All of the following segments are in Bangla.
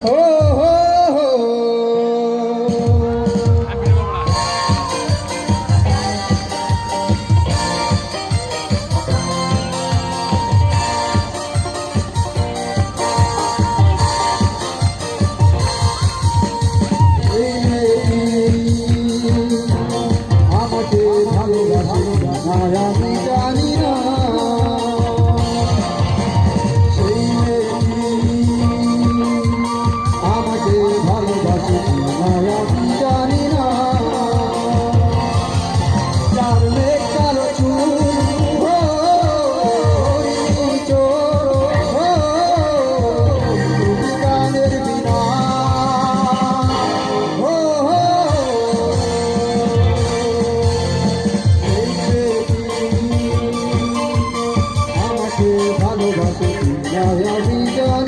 Oh, oh. আমাকে ভালোবাসো জানি না ভালোবাসো আমি জানি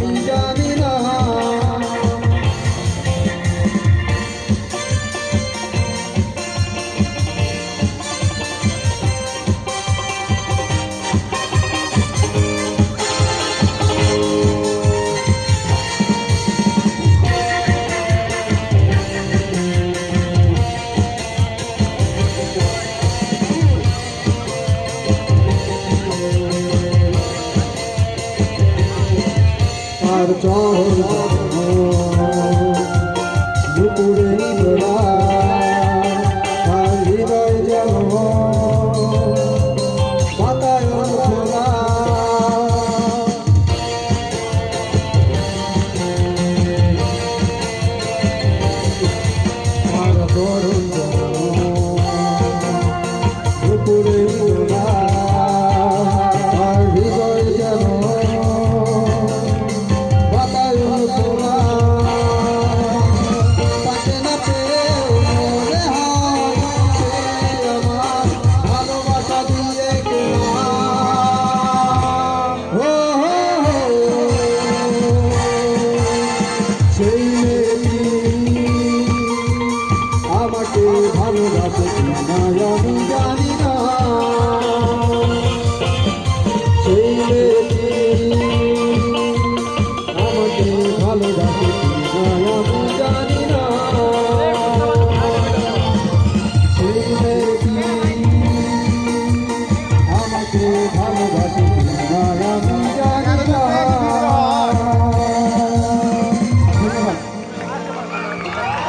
জানি জানি। তোমার চরণ রাখো আমাকে ভালো রাখো তোমায় আমি ভালো রাখো তোমায় আমি জানি না